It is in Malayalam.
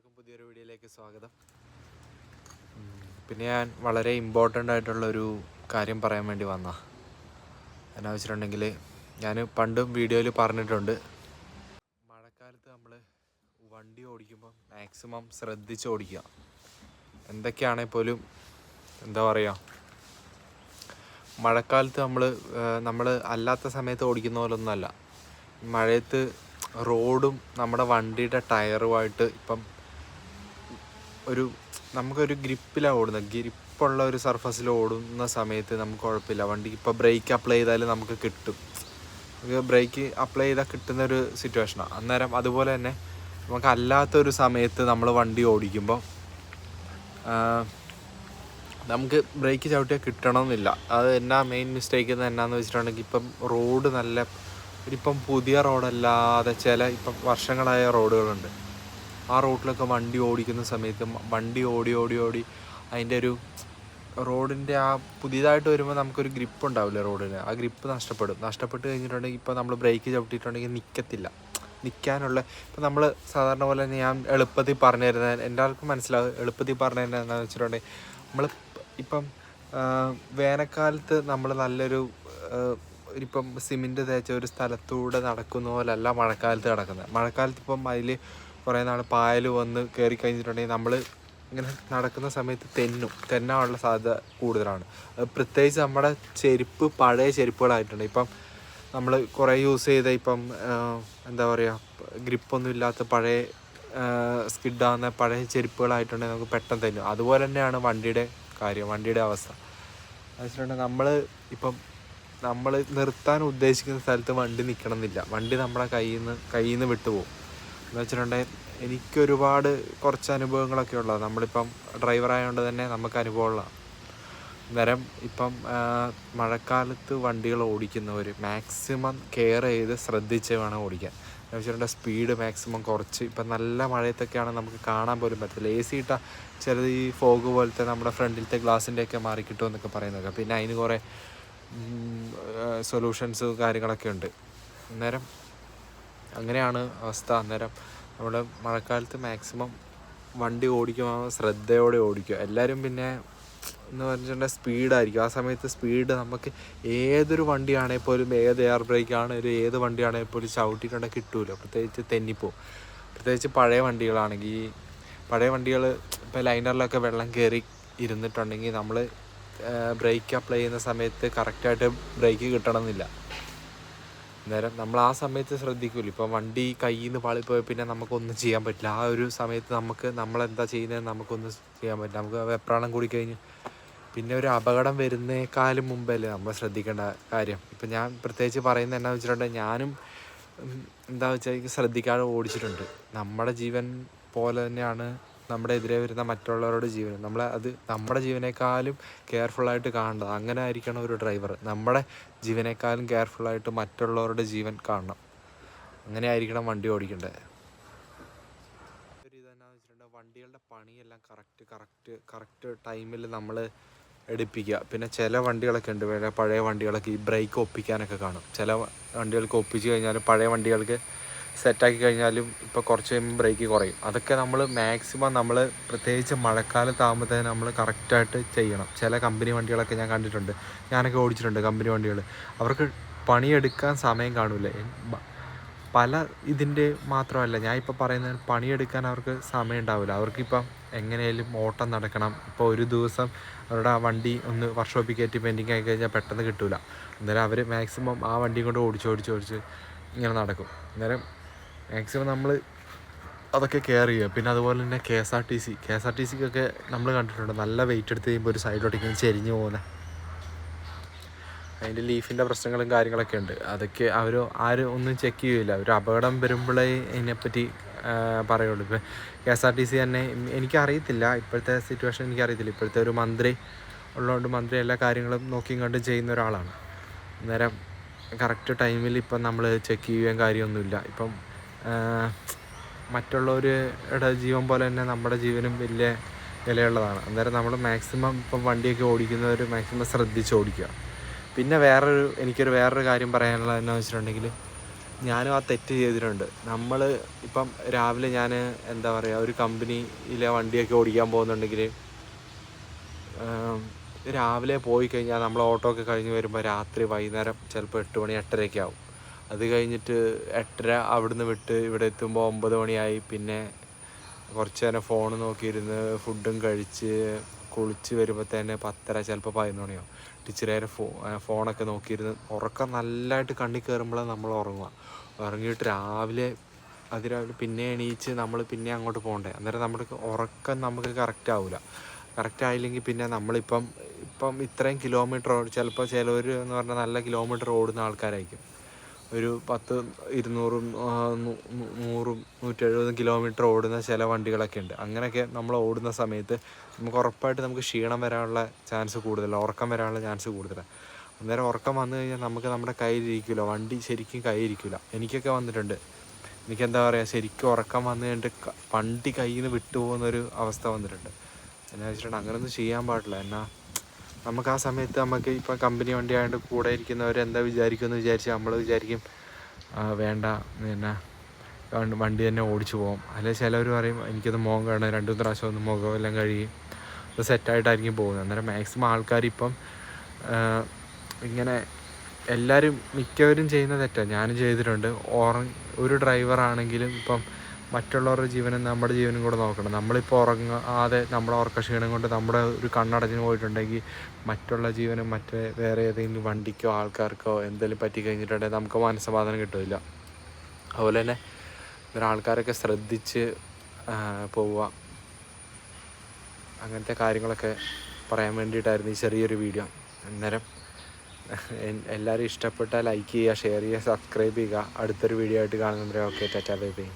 എല്ലാവർക്കും പുതിയൊരു വീഡിയോയിലേക്ക് സ്വാഗതം. പിന്നെ ഞാൻ വളരെ ഇമ്പോർട്ടന്റ് ആയിട്ടുള്ളൊരു കാര്യം പറയാൻ വേണ്ടി വന്ന എന്നാ വെച്ചിട്ടുണ്ടെങ്കിൽ ഞാൻ പണ്ടും വീഡിയോയിൽ പറഞ്ഞിട്ടുണ്ട്. മഴക്കാലത്ത് നമ്മൾ വണ്ടി ഓടിക്കുമ്പോൾ മാക്സിമം ശ്രദ്ധിച്ച് ഓടിക്കുക. എന്തൊക്കെയാണെങ്കിൽ പോലും എന്താ പറയുക മഴക്കാലത്ത് നമ്മൾ നമ്മൾ അല്ലാത്ത സമയത്ത് ഓടിക്കുന്ന പോലൊന്നുമല്ല. മഴയത്ത് റോഡും നമ്മുടെ വണ്ടിയുടെ ടയറുമായിട്ട് ഇപ്പം ഒരു നമുക്കൊരു ഗ്രിപ്പിലാണ് ഓടുന്നത്. ഗ്രിപ്പുള്ള ഒരു സർഫസിൽ ഓടുന്ന സമയത്ത് നമുക്ക് കുഴപ്പമില്ല. വണ്ടി ഇപ്പോൾ ബ്രേക്ക് അപ്ലൈ ചെയ്താൽ നമുക്ക് കിട്ടും. നമുക്ക് ബ്രേക്ക് അപ്ലൈ ചെയ്താൽ കിട്ടുന്ന ഒരു സിറ്റുവേഷനാണ് അന്നേരം അതുപോലെ തന്നെ നമുക്ക് അല്ലാത്തൊരു സമയത്ത് നമ്മൾ വണ്ടി ഓടിക്കുമ്പോൾ നമുക്ക് ബ്രേക്ക് ചവിട്ടിയാൽ കിട്ടണമെന്നില്ല അത് എന്നാ മെയിൻ മിസ്റ്റേക്ക് എന്നാന്ന് വെച്ചിട്ടുണ്ടെങ്കിൽ ഇപ്പം റോഡ് നല്ല ഇപ്പം പുതിയ റോഡല്ലാതെ ചില ഇപ്പം വർഷങ്ങളായ റോഡുകളുണ്ട്. ആ റോഡിലൊക്കെ വണ്ടി ഓടിക്കുന്ന സമയത്ത് വണ്ടി ഓടി ഓടി ഓടി അതിന്റെ ഒരു റോഡിന്റെ ആ പുതിയതായിട്ട് വരുമ്പോൾ നമുക്കൊരു ഗ്രിപ്പ് ഉണ്ടാവില്ല റോഡിന്? ആ ഗ്രിപ്പ് നഷ്ടപ്പെടും. നഷ്ടപ്പെട്ട് കഴിഞ്ഞിട്ടുണ്ടെങ്കിൽ ഇപ്പോൾ നമ്മൾ ബ്രേക്ക് ചവിട്ടിയിട്ടുണ്ടെങ്കിൽ നിൽക്കത്തില്ല നിൽക്കാനുള്ള ഇപ്പം നമ്മൾ സാധാരണ പോലെ തന്നെ ഞാൻ എളുപ്പത്തിൽ പറഞ്ഞു തരുന്നത് ആൾക്കും മനസ്സിലാവും എളുപ്പത്തിൽ പറഞ്ഞു തരുന്നത് എന്താണെന്ന് വെച്ചിട്ടുണ്ടെങ്കിൽ നമ്മൾ ഇപ്പം വേനൽക്കാലത്ത് നമ്മൾ നല്ലൊരു ഇപ്പം സിമെന്റ് തേച്ച ഒരു സ്ഥലത്തൂടെ നടക്കുന്ന പോലല്ല മഴക്കാലത്ത് നടക്കുന്നത്. മഴക്കാലത്ത് ഇപ്പം അതിൽ കുറേ നാൾ പായൽ വന്ന് കയറി കഴിഞ്ഞിട്ടുണ്ടെങ്കിൽ നമ്മൾ ഇങ്ങനെ നടക്കുന്ന സമയത്ത് തെന്നും. തെന്നാനുള്ള സാധ്യത കൂടുതലാണ്. പ്രത്യേകിച്ച് നമ്മുടെ ചെരുപ്പ് പഴയ ചെരുപ്പുകളായിട്ടുണ്ട്. ഇപ്പം നമ്മൾ കുറേ യൂസ് ചെയ്ത ഇപ്പം എന്താ പറയുക ഗ്രിപ്പൊന്നും ഇല്ലാത്ത പഴയ സ്കിഡാകുന്ന പഴയ ചെരുപ്പുകളായിട്ടുണ്ടെങ്കിൽ നമുക്ക് പെട്ടെന്ന് തരും അതുപോലെ തന്നെയാണ് വണ്ടിയുടെ കാര്യം വണ്ടിയുടെ അവസ്ഥ. വെച്ചിട്ടുണ്ടെങ്കിൽ നമ്മൾ ഇപ്പം നമ്മൾ നിർത്താൻ ഉദ്ദേശിക്കുന്ന സ്ഥലത്ത് വണ്ടി നിൽക്കണം എന്നില്ല വണ്ടി നമ്മുടെ കയ്യിൽ നിന്ന് കയ്യിൽ നിന്ന് വിട്ടുപോകും. എന്ന് വെച്ചിട്ടുണ്ടെങ്കിൽ എനിക്കൊരുപാട് കുറച്ച് അനുഭവങ്ങളൊക്കെ ഉള്ളത് നമ്മളിപ്പം ഡ്രൈവർ ആയതുകൊണ്ട് തന്നെ നമുക്ക് അനുഭവമുള്ളതാണ് അന്നേരം ഇപ്പം മഴക്കാലത്ത് വണ്ടികൾ ഓടിക്കുന്നവർ മാക്സിമം കെയർ ചെയ്ത് ശ്രദ്ധിച്ച് വേണം ഓടിക്കാൻ. എന്ന് വെച്ചിട്ടുണ്ടെങ്കിൽ സ്പീഡ് മാക്സിമം കുറച്ച്. ഇപ്പം നല്ല മഴയത്തൊക്കെയാണ് നമുക്ക് കാണാൻ പോലും പറ്റത്തില്ല. എ സി ഇട്ട ചിലത് ഈ ഫോഗ് പോലത്തെ നമ്മുടെ ഫ്രണ്ടിലത്തെ ഗ്ലാസിന്റെയൊക്കെ മാറിക്കിട്ടും എന്നൊക്കെ പറയുന്നൊക്കെ പിന്നെ അതിന് കുറേ സൊല്യൂഷൻസ് കാര്യങ്ങളൊക്കെ ഉണ്ട്. അന്നേരം അങ്ങനെയാണ് അവസ്ഥ. അന്നേരം നമ്മൾ മഴക്കാലത്ത് മാക്സിമം വണ്ടി ഓടിക്കുമ്പോൾ ശ്രദ്ധയോടെ ഓടിക്കുക എല്ലാവരും പിന്നെ എന്ന് പറഞ്ഞിട്ടുണ്ടെങ്കിൽ സ്പീഡായിരിക്കും ആ സമയത്ത് സ്പീഡ് നമുക്ക് ഏതൊരു വണ്ടിയാണെങ്കിൽ പോലും ഏത് എയർ ബ്രേക്ക് ആണെങ്കിലും ഏത് വണ്ടിയാണെങ്കിൽ പോലും ചവിട്ടിയിട്ടുണ്ടെങ്കിൽ കിട്ടൂല. പ്രത്യേകിച്ച് തെന്നിപ്പോവും പ്രത്യേകിച്ച് പഴയ വണ്ടികളാണെങ്കിൽ പഴയ വണ്ടികൾ ഇപ്പോൾ ലൈനറിലൊക്കെ വെള്ളം കയറി ഇരുന്നിട്ടുണ്ടെങ്കിൽ നമ്മൾ ബ്രേക്ക് അപ്ലൈ ചെയ്യുന്ന സമയത്ത് കറക്റ്റായിട്ട് ബ്രേക്ക് കിട്ടണമെന്നില്ല. അന്നേരം നമ്മൾ ആ സമയത്ത് ശ്രദ്ധിക്കില്ല ഇപ്പം വണ്ടി കയ്യിൽ നിന്ന് പാളിപ്പോയി പിന്നെ നമുക്കൊന്നും ചെയ്യാൻ പറ്റില്ല. ആ ഒരു സമയത്ത് നമുക്ക് നമ്മളെന്താ ചെയ്യുന്നത് നമുക്കൊന്നും ചെയ്യാൻ പറ്റില്ല. നമുക്ക് വെപ്രാണം കൂടി കഴിഞ്ഞ് പിന്നെ ഒരു അപകടം വരുന്നേക്കാളും മുമ്പല്ലേ നമ്മൾ ശ്രദ്ധിക്കേണ്ട കാര്യം. ഇപ്പം ഞാൻ പ്രത്യേകിച്ച് പറയുന്നത് എന്നാന്ന് വെച്ചിട്ടുണ്ടെങ്കിൽ ഞാനും എന്താ വെച്ചാൽ ശ്രദ്ധിക്കാതെ ഓടിച്ചിട്ടുണ്ട്. നമ്മുടെ ജീവൻ പോലെ തന്നെയാണ് നമ്മുടെ എതിരെ വരുന്ന മറ്റുള്ളവരുടെ ജീവനും നമ്മൾ അത് നമ്മുടെ ജീവനേക്കാളും കെയർഫുള്ളായിട്ട് കാണേണ്ടത് അങ്ങനെ ആയിരിക്കണം ഒരു ഡ്രൈവർ നമ്മുടെ ജീവനേക്കാളും കെയർഫുള്ളായിട്ട് മറ്റുള്ളവരുടെ ജീവൻ കാണണം. അങ്ങനെ ആയിരിക്കണം വണ്ടി ഓടിക്കേണ്ടത് ഒരു വണ്ടികളുടെ പണിയെല്ലാം കറക്റ്റ് കറക്റ്റ് കറക്റ്റ് ടൈമിൽ നമ്മൾ എടുപ്പിക്കുക. പിന്നെ ചില വണ്ടികളൊക്കെ ഉണ്ട്. പഴയ വണ്ടികളൊക്കെ ഈ ബ്രേക്ക് ഒപ്പിക്കാനൊക്കെ കാണും. ചില വണ്ടികൾക്ക് ഒപ്പിച്ച് കഴിഞ്ഞാൽ പഴയ വണ്ടികൾക്ക് സെറ്റാക്കി കഴിഞ്ഞാലും ഇപ്പോൾ കുറച്ച് കഴിയുമ്പോൾ ബ്രേക്ക് കുറയും. അതൊക്കെ നമ്മൾ മാക്സിമം നമ്മൾ പ്രത്യേകിച്ച് മഴക്കാലത്താകുമ്പോഴത്തേന് നമ്മൾ കറക്റ്റായിട്ട് ചെയ്യണം. ചില കമ്പനി വണ്ടികളൊക്കെ ഞാൻ കണ്ടിട്ടുണ്ട്. ഞാനൊക്കെ ഓടിച്ചിട്ടുണ്ട് കമ്പനി വണ്ടികൾ അവർക്ക് പണിയെടുക്കാൻ സമയം കാണില്ല പല ഇതിന്റെ മാത്രമല്ല ഞാൻ ഇപ്പോൾ പറയുന്നത് പണിയെടുക്കാൻ അവർക്ക് സമയം ഉണ്ടാവില്ല അവർക്കിപ്പം എങ്ങനെയും ഓട്ടം നടക്കണം. ഇപ്പോൾ ഒരു ദിവസം അവരുടെ ആ വണ്ടി ഒന്ന് വർക്ക്ഷോപ്പിൽ കയറ്റി പെൻഡിങ് ആയി കഴിഞ്ഞാൽ പെട്ടെന്ന് കിട്ടില്ല അന്നേരം അവർ മാക്സിമം ആ വണ്ടി കൊണ്ട് ഓടിച്ച് ഓടിച്ച് ഓടിച്ച് ഇങ്ങനെ നടക്കും. അന്നേരം മാക്സിമം നമ്മൾ അതൊക്കെ കെയർ ചെയ്യുക. പിന്നെ അതുപോലെ തന്നെ K S R T C K S R T സിക്കൊക്കെ നമ്മൾ കണ്ടിട്ടുണ്ട്. നല്ല വെയിറ്റ് എടുത്ത് കഴിയുമ്പോൾ ഒരു സൈഡിലോട്ടേക്ക് ചെരിഞ്ഞു പോകുന്നത് അതിന്റെ ലീഫിന്റെ പ്രശ്നങ്ങളും കാര്യങ്ങളൊക്കെ ഉണ്ട്. അതൊക്കെ അവർ ആരും ഒന്നും ചെക്ക് ചെയ്യില്ല ഒരു അപകടം വരുമ്പോഴേ ഇതിനെപ്പറ്റി പറയുള്ളൂ. ഇപ്പോൾ K S R T C തന്നെ എനിക്കറിയത്തില്ല. ഇപ്പോഴത്തെ സിറ്റുവേഷൻ എനിക്കറിയത്തില്ല. ഇപ്പോഴത്തെ ഒരു മന്ത്രി ഉള്ളതുകൊണ്ട് മന്ത്രി എല്ലാ കാര്യങ്ങളും നോക്കിയും കണ്ടും ചെയ്യുന്ന ഒരാളാണ്. അന്നേരം കറക്റ്റ് ടൈമിൽ ഇപ്പം നമ്മൾ ചെക്ക് ചെയ്യുകയും കാര്യമൊന്നുമില്ല. ഇപ്പം മറ്റുള്ളവരുടെ ജീവൻ പോലെ തന്നെ നമ്മുടെ ജീവനും വലിയ വിലയുള്ളതാണ് അന്നേരം നമ്മൾ മാക്സിമം ഇപ്പം വണ്ടിയൊക്കെ ഓടിക്കുന്നവർ മാക്സിമം ശ്രദ്ധിച്ച് ഓടിക്കുക. പിന്നെ വേറൊരു എനിക്കൊരു വേറൊരു കാര്യം പറയാനുള്ളത് എന്താണെന്ന് വെച്ചിട്ടുണ്ടെങ്കിൽ ഞാനും ആ തെറ്റ് ചെയ്തിട്ടുണ്ട്. നമ്മൾ ഇപ്പം രാവിലെ ഞാൻ എന്താ പറയുക ഒരു കമ്പനിയിലെ വണ്ടിയൊക്കെ ഓടിക്കാൻ പോകുന്നുണ്ടെങ്കിൽ രാവിലെ പോയി കഴിഞ്ഞാൽ നമ്മൾ ഓട്ടോ ഒക്കെ കഴിഞ്ഞ് വരുമ്പോൾ രാത്രി വൈകുന്നേരം ചിലപ്പോൾ എട്ട് മണി എട്ടരയൊക്കെ ആവും. അത് കഴിഞ്ഞിട്ട് എട്ടര അവിടുന്ന് വിട്ട് ഇവിടെ എത്തുമ്പോൾ ഒമ്പത് മണിയായി. പിന്നെ കുറച്ച് നേരം ഫോൺ നോക്കിയിരുന്ന് ഫുഡും കഴിച്ച് കുളിച്ച് വരുമ്പോൾ തന്നെ പത്തര ചിലപ്പോൾ പതിനൊന്ന് മണിയോ ടീച്ചറേരെ ഫോ ഫോണൊക്കെ നോക്കിയിരുന്ന് ഉറക്കം നല്ലതായിട്ട് കണ്ണി കയറുമ്പോഴാണ് നമ്മൾ ഉറങ്ങുക. ഉറങ്ങിയിട്ട് രാവിലെ അതിരാവിലെ പിന്നെ എണീച്ച് നമ്മൾ പിന്നെ അങ്ങോട്ട് പോകണ്ടേ അന്നേരം നമ്മുടെ ഉറക്കം നമുക്ക് കറക്റ്റ് ആവില്ല കറക്റ്റ് ആയില്ലെങ്കിൽ പിന്നെ നമ്മളിപ്പം ഇപ്പം ഇത്രയും കിലോമീറ്റർ ചിലപ്പോൾ ചിലവർ എന്ന് പറഞ്ഞാൽ നല്ല കിലോമീറ്റർ ഓടുന്ന ആൾക്കാരായിരിക്കും. ഒരു പത്ത് ഇരുന്നൂറും നൂറും നൂറ്റെഴുപതും കിലോമീറ്റർ ഓടുന്ന ചില വണ്ടികളൊക്കെ ഉണ്ട്. അങ്ങനെയൊക്കെ നമ്മൾ ഓടുന്ന സമയത്ത് നമുക്ക് ഉറപ്പായിട്ട് നമുക്ക് ക്ഷീണം വരാനുള്ള ചാൻസ് കൂടുതലാണ് ഉറക്കം വരാനുള്ള ചാൻസ് കൂടുതലാണ് അന്നേരം ഉറക്കം വന്നു കഴിഞ്ഞാൽ നമുക്ക് നമ്മുടെ കയ്യിലിരിക്കില്ല വണ്ടി ശരിക്കും കയ്യിരിക്കില്ല എനിക്കൊക്കെ വന്നിട്ടുണ്ട്. എനിക്ക് എന്താ പറയുക ശരിക്കും ഉറക്കം വന്നു കഴിഞ്ഞിട്ട് വണ്ടി കയ്യിൽ നിന്ന് വിട്ടുപോകുന്നൊരു അവസ്ഥ വന്നിട്ടുണ്ട്. എന്നാ വെച്ചിട്ടുണ്ടെങ്കിൽ അങ്ങനെയൊന്നും ചെയ്യാൻ പാടില്ല. എന്നാ നമുക്ക് ആ സമയത്ത് നമുക്ക് ഇപ്പം കമ്പനി വണ്ടി ആയതുകൊണ്ട് കൂടെ ഇരിക്കുന്നവർ എന്താ വിചാരിക്കുമെന്ന് വിചാരിച്ച് നമ്മൾ വിചാരിക്കും വേണ്ട പിന്നെ വണ്ടി- തന്നെ ഓടിച്ചു പോകും അല്ലെങ്കിൽ ചിലവർ പറയും എനിക്കത് മുഖം കാണാൻ രണ്ടു മൂന്ന് പ്രാവശ്യം ഒന്ന് മുഖം എല്ലാം കഴുകി അത് സെറ്റായിട്ടായിരിക്കും പോകുന്നത്. അന്നേരം മാക്സിമം ആൾക്കാരിപ്പം ഇങ്ങനെ എല്ലാവരും മിക്കവരും ചെയ്യുന്ന തെറ്റാണ് ഞാനും ചെയ്തിട്ടുണ്ട്. ഓറ ഒരു ഡ്രൈവറാണെങ്കിലും ഇപ്പം മറ്റുള്ളവരുടെ ജീവനും നമ്മുടെ ജീവനും കൂടെ നോക്കണം. നമ്മളിപ്പോൾ ഉറങ്ങാതെ നമ്മുടെ ഉറക്കക്ഷീണം കൊണ്ട് നമ്മുടെ ഒരു കണ്ണടഞ്ഞു പോയിട്ടുണ്ടെങ്കിൽ മറ്റുള്ള ജീവനും മറ്റേ വേറെ ഏതെങ്കിലും വണ്ടിക്കോ ആൾക്കാർക്കോ എന്തെങ്കിലും പറ്റി കഴിഞ്ഞിട്ടുണ്ടെങ്കിൽ നമുക്ക് മനസ്സമാധാനം കിട്ടില്ല. അതുപോലെ തന്നെ ഇങ്ങനെ ആൾക്കാരൊക്കെ ശ്രദ്ധിച്ച് പോവുക. അങ്ങനത്തെ കാര്യങ്ങളൊക്കെ പറയാൻ വേണ്ടിയിട്ടായിരുന്നു ഈ ചെറിയൊരു വീഡിയോ. അന്നേരം എല്ലാവരും ഇഷ്ടപ്പെട്ടാൽ ലൈക്ക് ചെയ്യുക ഷെയർ ചെയ്യുക സബ്സ്ക്രൈബ് ചെയ്യുക. അടുത്തൊരു വീഡിയോ ആയിട്ട് കാണുന്നവരെ ഓക്കെ ടാറ്റാ ബൈ ബൈ